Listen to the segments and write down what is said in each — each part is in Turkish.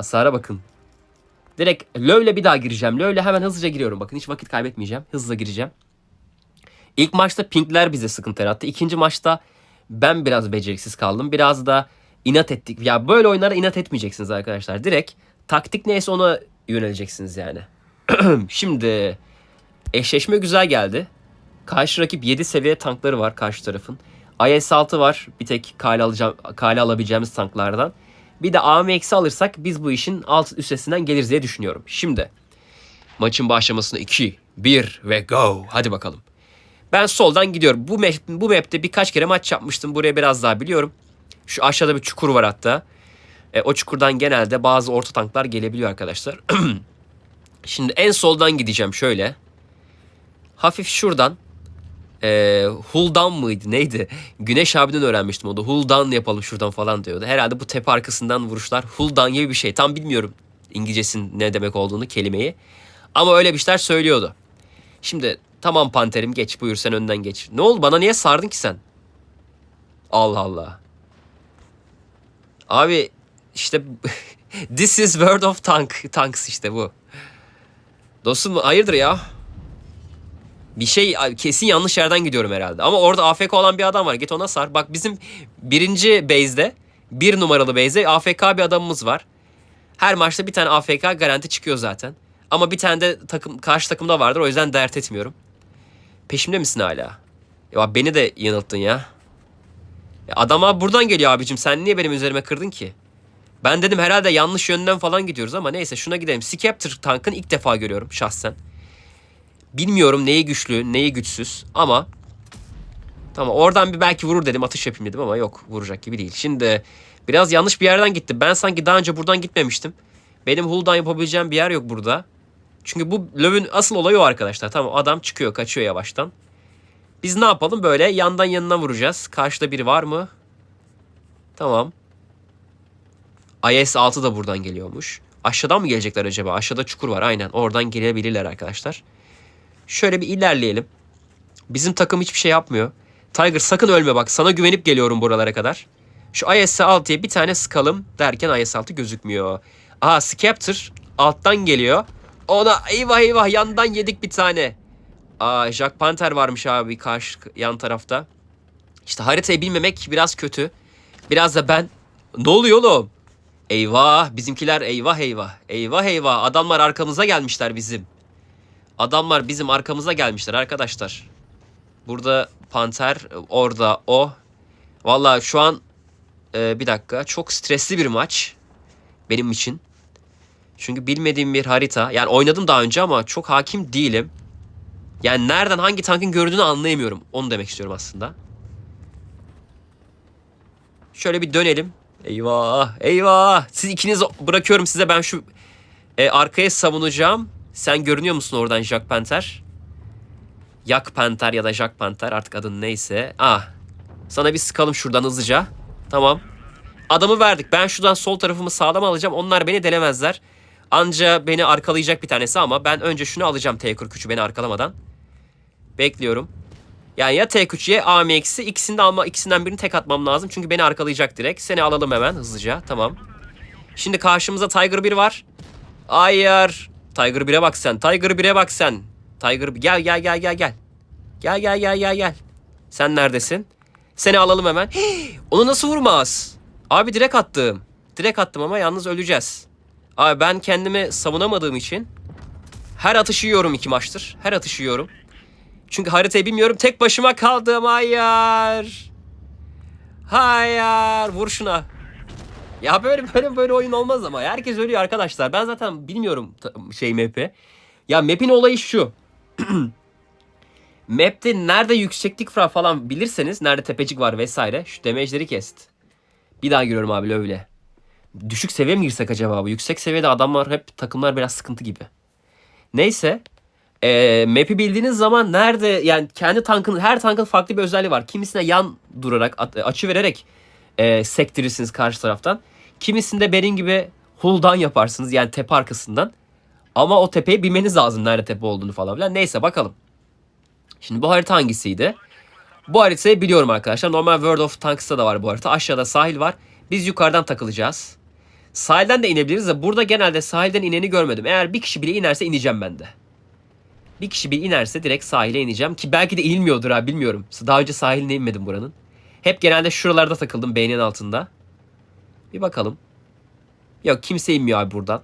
Hasara bakın. Direkt Löv'le bir daha gireceğim. Löv'le hemen hızlıca giriyorum. Bakın hiç vakit kaybetmeyeceğim. Hızla gireceğim. İlk maçta Pinkler bize sıkıntı yarattı. İkinci maçta ben biraz beceriksiz kaldım. Biraz da inat ettik. Ya böyle oyunlara inat etmeyeceksiniz arkadaşlar. Direkt taktik neyse ona yöneleceksiniz yani. Şimdi eşleşme güzel geldi. Karşı rakip 7 seviye tankları var karşı tarafın. IS-6 var. Bir tek kale, alacağım, kale alabileceğimiz tanklardan. Bir de AMX'i alırsak biz bu işin alt üstesinden geliriz diye düşünüyorum. Şimdi maçın başlamasına 2, 1 ve go. Hadi bakalım. Ben soldan gidiyorum. Bu, map, bu map'te birkaç kere maç yapmıştım. Buraya biraz daha biliyorum. Şu aşağıda bir çukur var hatta. E, o çukurdan genelde bazı orta tanklar gelebiliyor arkadaşlar. Şimdi en soldan gideceğim şöyle. Hafif şuradan. E, Huldan mıydı neydi? Güneş abiden öğrenmiştim o da. Huldan yapalım şuradan falan diyordu. Herhalde bu tepe arkasından vuruşlar Huldan gibi bir şey. Tam bilmiyorum İngilizcesin ne demek olduğunu kelimeyi. Ama öyle bir şeyler söylüyordu. Şimdi tamam panterim geç buyur sen önden geç. Ne oldu bana niye sardın ki sen? Allah Allah. Abi işte this is word of tank. Tanks işte bu. Dostum hayırdır ya? Bir şey kesin yanlış yerden gidiyorum herhalde. Ama orada AFK olan bir adam var. Git ona sar. Bak bizim birinci base'de bir numaralı base'de AFK bir adamımız var. Her maçta bir tane AFK garanti çıkıyor zaten. Ama bir tane de takım karşı takımda vardır. O yüzden dert etmiyorum. Peşimde misin hala? Ya beni de yanılttın ya. ya adama buradan geliyor abicim. Sen niye benim üzerime kırdın ki? Ben dedim herhalde yanlış yönden falan gidiyoruz ama neyse şuna gidelim. Scepter tankın ilk defa görüyorum şahsen. Bilmiyorum neyi güçlü, neyi güçsüz ama tamam oradan bir belki vurur dedim atış yapayım dedim ama yok vuracak gibi değil. Şimdi biraz yanlış bir yerden gitti. Ben sanki daha önce buradan gitmemiştim. Benim hull'dan yapabileceğim bir yer yok burada. Çünkü bu Löw'ün asıl olayı o arkadaşlar. Tamam adam çıkıyor kaçıyor yavaştan. Biz ne yapalım böyle yandan yanına vuracağız. Karşıda biri var mı? Tamam. IS-6 da buradan geliyormuş. Aşağıdan mı gelecekler acaba? Aşağıda çukur var aynen. Oradan gelebilirler arkadaşlar. Şöyle bir ilerleyelim. Bizim takım hiçbir şey yapmıyor. Tiger sakın ölme bak. Sana güvenip geliyorum buralara kadar. Şu IS-6'ya bir tane sıkalım derken IS-6 gözükmüyor. Aha Scepter alttan geliyor. Ona eyvah eyvah yandan yedik bir tane. Aa Jack Panther varmış abi karşı yan tarafta. İşte haritayı bilmemek biraz kötü. Biraz da ben. Ne oluyor oğlum? Eyvah bizimkiler eyvah eyvah. Eyvah eyvah adamlar arkamıza gelmişler bizim. Adamlar bizim arkamıza gelmişler arkadaşlar. Burada Panter orada o. Valla şu an e, bir dakika çok stresli bir maç benim için. Çünkü bilmediğim bir harita. Yani oynadım daha önce ama çok hakim değilim. Yani nereden hangi tankın gördüğünü anlayamıyorum. Onu demek istiyorum aslında. Şöyle bir dönelim. Eyvah eyvah. Siz ikiniz bırakıyorum size ben şu e, arkaya savunacağım. Sen görünüyor musun oradan Jack Panther? Yak Panther ya da Jack Panther artık adın neyse. Ah. Sana bir sıkalım şuradan hızlıca. Tamam. Adamı verdik. Ben şuradan sol tarafımı sağlam alacağım. Onlar beni delemezler. Anca beni arkalayacak bir tanesi ama ben önce şunu alacağım T43'ü beni arkalamadan. Bekliyorum. Yani ya T3 ya AMX'i ikisini de alma, ikisinden birini tek atmam lazım. Çünkü beni arkalayacak direkt. Seni alalım hemen hızlıca. Tamam. Şimdi karşımızda Tiger 1 var. Hayır. Tiger 1'e bak sen. Tiger 1'e bak sen. Tiger gel gel gel gel gel. Gel gel gel gel gel. Sen neredesin? Seni alalım hemen. Onu nasıl vurmaz? Abi direkt attım. Direkt attım ama yalnız öleceğiz. Abi ben kendimi savunamadığım için her atışı yiyorum iki maçtır. Her atışı yiyorum. Çünkü haritayı bilmiyorum. Tek başıma kaldım. Hayır. Hayır. Vur şuna. Ya böyle böyle böyle oyun olmaz ama. Herkes ölüyor arkadaşlar. Ben zaten bilmiyorum şey map'i. Ya map'in olayı şu. Map'te nerede yükseklik falan bilirseniz, nerede tepecik var vesaire. Şu damage'leri kest. Bir daha giriyorum abi öyle. Düşük seviye mi girsek acaba bu? Yüksek seviyede adamlar hep takımlar biraz sıkıntı gibi. Neyse. E, map'i bildiğiniz zaman nerede yani kendi tankın her tankın farklı bir özelliği var. Kimisine yan durarak açı vererek e, sektirirsiniz karşı taraftan. Kimisinde benim gibi hull'dan yaparsınız yani tepe arkasından. Ama o tepeyi bilmeniz lazım nerede tepe olduğunu falan filan. Neyse bakalım. Şimdi bu harita hangisiydi? Bu haritayı biliyorum arkadaşlar. Normal World of Tanks'ta da var bu harita. Aşağıda sahil var. Biz yukarıdan takılacağız. Sahilden de inebiliriz de burada genelde sahilden ineni görmedim. Eğer bir kişi bile inerse ineceğim ben de. Bir kişi bile inerse direkt sahile ineceğim. Ki belki de inilmiyordur ha bilmiyorum. Daha önce sahiline inmedim buranın. Hep genelde şuralarda takıldım beynin altında. Bir bakalım. Yok kimse inmiyor abi buradan.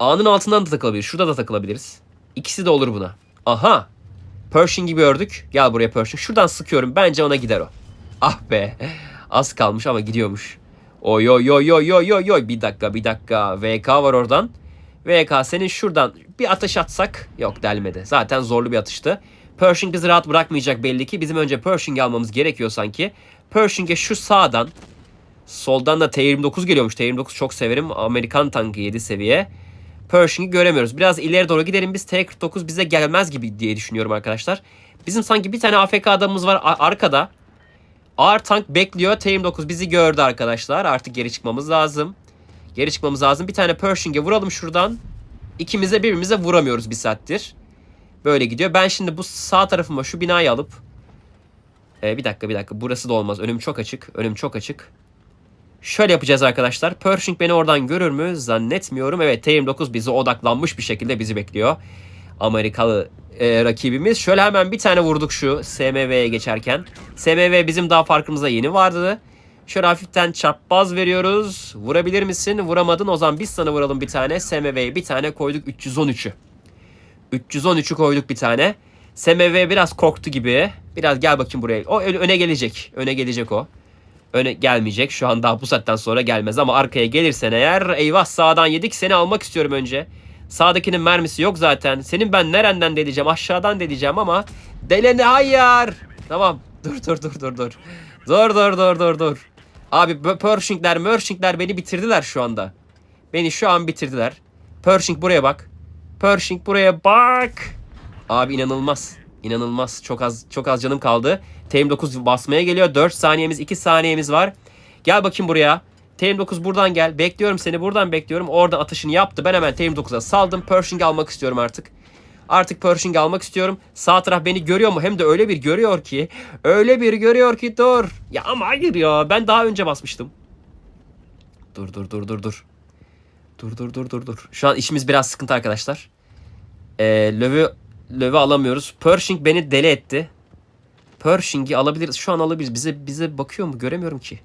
Ağının altından da takılabiliriz. Şurada da takılabiliriz. İkisi de olur buna. Aha. Pershing gibi ördük. Gel buraya Pershing. Şuradan sıkıyorum. Bence ona gider o. Ah be. Az kalmış ama gidiyormuş. Oy oy oy oy oy oy oy. Bir dakika bir dakika. VK var oradan. VK senin şuradan bir atış atsak. Yok delmedi. Zaten zorlu bir atıştı. Pershing bizi rahat bırakmayacak belli ki. Bizim önce Pershing almamız gerekiyor sanki. Pershing'e şu sağdan Soldan da T-29 geliyormuş. T-29 çok severim. Amerikan tankı 7 seviye. Pershing'i göremiyoruz. Biraz ileri doğru gidelim. Biz T-49 bize gelmez gibi diye düşünüyorum arkadaşlar. Bizim sanki bir tane AFK adamımız var arkada. Ağır tank bekliyor. T-29 bizi gördü arkadaşlar. Artık geri çıkmamız lazım. Geri çıkmamız lazım. Bir tane Pershing'e vuralım şuradan. İkimize birbirimize vuramıyoruz bir saattir. Böyle gidiyor. Ben şimdi bu sağ tarafıma şu binayı alıp Ee, bir dakika bir dakika. Burası da olmaz. Önüm çok açık. Önüm çok açık. Şöyle yapacağız arkadaşlar. Pershing beni oradan görür mü? Zannetmiyorum. Evet T-29 bizi odaklanmış bir şekilde bizi bekliyor. Amerikalı e, rakibimiz. Şöyle hemen bir tane vurduk şu SMV'ye geçerken. SMV bizim daha farkımıza yeni vardı. Şöyle hafiften çarpbaz veriyoruz. Vurabilir misin? Vuramadın. O zaman biz sana vuralım bir tane. SMV'ye bir tane koyduk 313'ü. 313'ü koyduk bir tane. SMV biraz korktu gibi. Biraz gel bakayım buraya. O öne gelecek. Öne gelecek o. Öne gelmeyecek. Şu an daha bu saatten sonra gelmez ama arkaya gelirsen eğer eyvah sağdan yedik seni almak istiyorum önce. Sağdakinin mermisi yok zaten. Senin ben nereden deleceğim aşağıdan deleceğim ama delene hayır. Tamam dur dur dur dur dur. Dur dur dur dur dur. Abi Pershing'ler Mershing'ler beni bitirdiler şu anda. Beni şu an bitirdiler. Pershing buraya bak. Pershing buraya bak. Abi inanılmaz. İnanılmaz. Çok az çok az canım kaldı. TM9 basmaya geliyor. 4 saniyemiz, 2 saniyemiz var. Gel bakayım buraya. TM9 buradan gel. Bekliyorum seni. Buradan bekliyorum. Oradan atışını yaptı. Ben hemen TM9'a saldım. Pershing almak istiyorum artık. Artık Pershing almak istiyorum. Sağ taraf beni görüyor mu? Hem de öyle bir görüyor ki. Öyle bir görüyor ki dur. Ya ama hayır ya. Ben daha önce basmıştım. Dur dur dur dur dur. Dur dur dur dur dur. Şu an işimiz biraz sıkıntı arkadaşlar. Ee, Löw'ü Löw'ü alamıyoruz. Pershing beni deli etti. Pershing'i alabiliriz. Şu an alabiliriz. Bize bize bakıyor mu? Göremiyorum ki.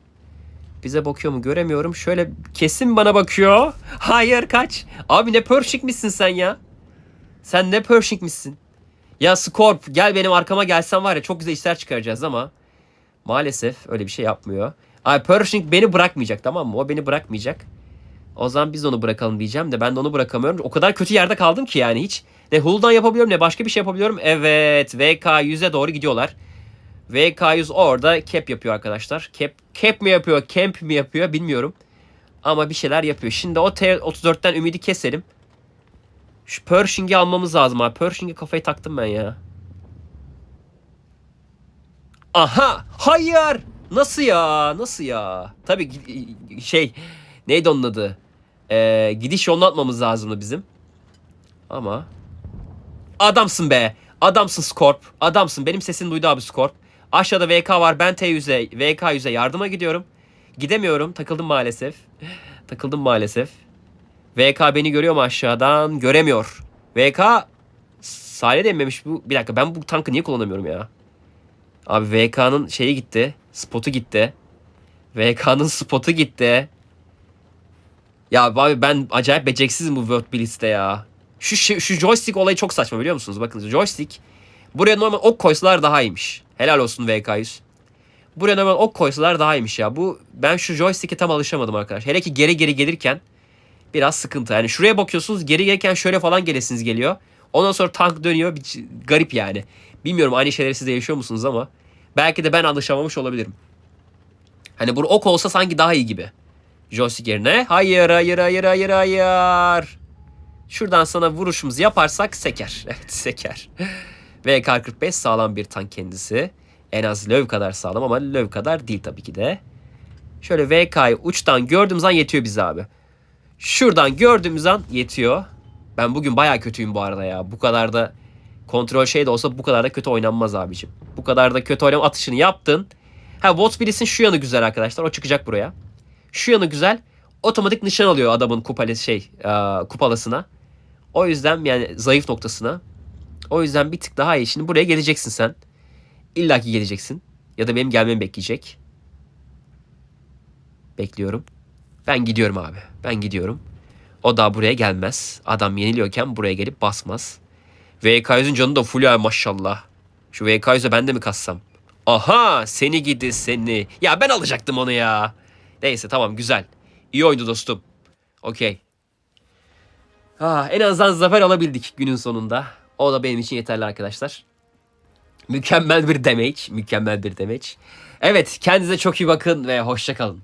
Bize bakıyor mu? Göremiyorum. Şöyle kesin bana bakıyor. Hayır kaç. Abi ne Pershing misin sen ya? Sen ne Pershing misin? Ya Scorp gel benim arkama gelsen var ya çok güzel işler çıkaracağız ama maalesef öyle bir şey yapmıyor. Ay Pershing beni bırakmayacak tamam mı? O beni bırakmayacak. O zaman biz onu bırakalım diyeceğim de ben de onu bırakamıyorum. O kadar kötü yerde kaldım ki yani hiç. Ne hull'dan yapabiliyorum ne başka bir şey yapabiliyorum. Evet VK 100'e doğru gidiyorlar. VK100 orada cap yapıyor arkadaşlar. Cap, cap mi yapıyor, camp mi yapıyor bilmiyorum. Ama bir şeyler yapıyor. Şimdi o T-34'ten ümidi keselim. Şu Pershing'i almamız lazım abi. Pershing'e kafayı taktım ben ya. Aha! Hayır! Nasıl ya? Nasıl ya? Tabii şey neydi onun adı? Ee, gidiş yolunu atmamız lazımdı bizim. Ama adamsın be. Adamsın Scorp. Adamsın. Benim sesini duydu abi Scorp. Aşağıda VK var. Ben T100'e, VK 100'e yardıma gidiyorum. Gidemiyorum. Takıldım maalesef. Takıldım maalesef. VK beni görüyor mu aşağıdan? Göremiyor. VK sahile denmemiş bu. Bir dakika ben bu tankı niye kullanamıyorum ya? Abi VK'nın şeyi gitti. Spotu gitti. VK'nın spotu gitti. Ya abi ben acayip beceriksizim bu World Blitz'te ya. Şu, şu, joystick olayı çok saçma biliyor musunuz? Bakın joystick. Buraya normal ok koysalar daha iyiymiş. Helal olsun VK100. Buraya normal ok koysalar daha iyiymiş ya. Bu ben şu joystick'e tam alışamadım arkadaş. Hele ki geri geri gelirken biraz sıkıntı. Yani şuraya bakıyorsunuz geri gelirken şöyle falan gelesiniz geliyor. Ondan sonra tank dönüyor. Bir, garip yani. Bilmiyorum aynı şeyleri siz de yaşıyor musunuz ama belki de ben alışamamış olabilirim. Hani bu ok olsa sanki daha iyi gibi. Joystick yerine. Hayır hayır hayır hayır hayır. Şuradan sana vuruşumuzu yaparsak seker. Evet seker. VK-45 sağlam bir tank kendisi. En az Löw kadar sağlam ama Löw kadar değil tabii ki de. Şöyle VK'yı uçtan gördüğümüz an yetiyor bize abi. Şuradan gördüğümüz an yetiyor. Ben bugün baya kötüyüm bu arada ya. Bu kadar da kontrol şey de olsa bu kadar da kötü oynanmaz abicim. Bu kadar da kötü oynama atışını yaptın. Ha Watts Blitz'in şu yanı güzel arkadaşlar. O çıkacak buraya. Şu yanı güzel. otomatik nişan alıyor adamın kupale şey kupalasına. O yüzden yani zayıf noktasına. O yüzden bir tık daha iyi. Şimdi buraya geleceksin sen. İlla ki geleceksin. Ya da benim gelmemi bekleyecek. Bekliyorum. Ben gidiyorum abi. Ben gidiyorum. O daha buraya gelmez. Adam yeniliyorken buraya gelip basmaz. VK100'ün canı da full ya maşallah. Şu VK100'e ben de mi kassam? Aha seni gidi seni. Ya ben alacaktım onu ya. Neyse tamam güzel. İyi oyundu dostum. Okey. Ah, en azından zafer alabildik günün sonunda. O da benim için yeterli arkadaşlar. Mükemmel bir damage. Mükemmel bir damage. Evet kendinize çok iyi bakın ve hoşça kalın.